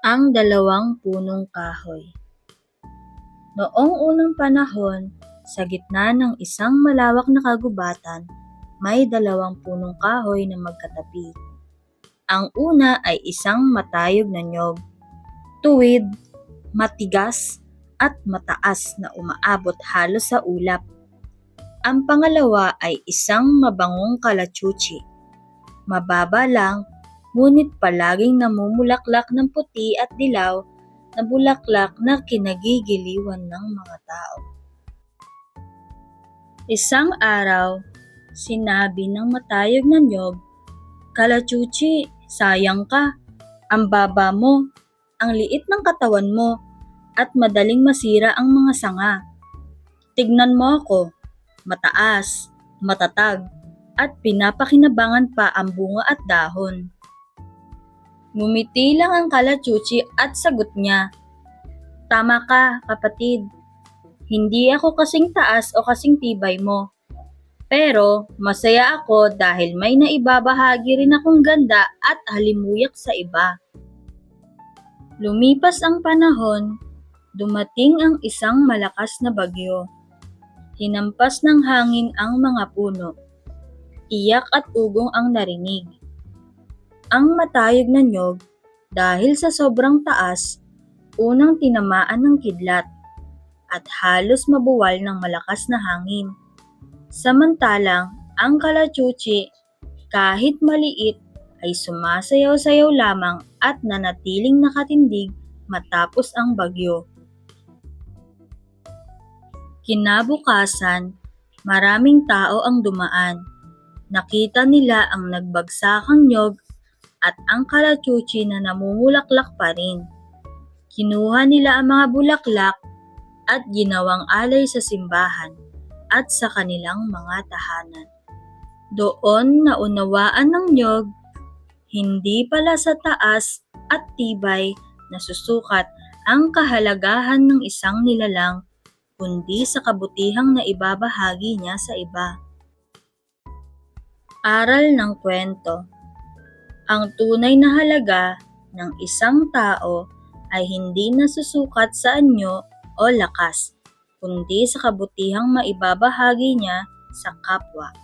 Ang dalawang punong kahoy. Noong unang panahon, sa gitna ng isang malawak na kagubatan, may dalawang punong kahoy na magkatabi. Ang una ay isang matayog na nyog, tuwid, matigas, at mataas na umaabot halos sa ulap. Ang pangalawa ay isang mabangong kalachuchi. Mababa lang, ngunit palaging namumulaklak ng puti at dilaw na bulaklak na kinagigiliwan ng mga tao. Isang araw, sinabi ng matayog na nyog, Kalachuchi, sayang ka. Ang baba mo, ang liit ng katawan mo, at madaling masira ang mga sanga. Tignan mo ako, mataas, matatag, at pinapakinabangan pa ang bunga at dahon. Ngumiti lang ang kalachuchi at sagot niya, Tama ka, kapatid. Hindi ako kasing taas o kasing tibay mo. Pero masaya ako dahil may naibabahagi rin akong ganda at halimuyak sa iba. Lumipas ang panahon, dumating ang isang malakas na bagyo. Hinampas ng hangin ang mga puno. Iyak at ugong ang narinig. Ang matayog na nyog, dahil sa sobrang taas, unang tinamaan ng kidlat at halos mabuwal ng malakas na hangin. Samantalang, ang kalachuchi, kahit maliit, ay sumasayaw-sayaw lamang at nanatiling nakatindig matapos ang bagyo. Kinabukasan, maraming tao ang dumaan. Nakita nila ang nagbagsakang nyog at ang kalachuchi na namumulaklak pa rin. Kinuha nila ang mga bulaklak at ginawang alay sa simbahan at sa kanilang mga tahanan. Doon naunawaan ng nyog, hindi pala sa taas at tibay na susukat ang kahalagahan ng isang nilalang, kundi sa kabutihang na ibabahagi niya sa iba. Aral ng kwento Ang tunay na halaga ng isang tao ay hindi nasusukat sa anyo o lakas, kundi sa kabutihang maibabahagi niya sa kapwa.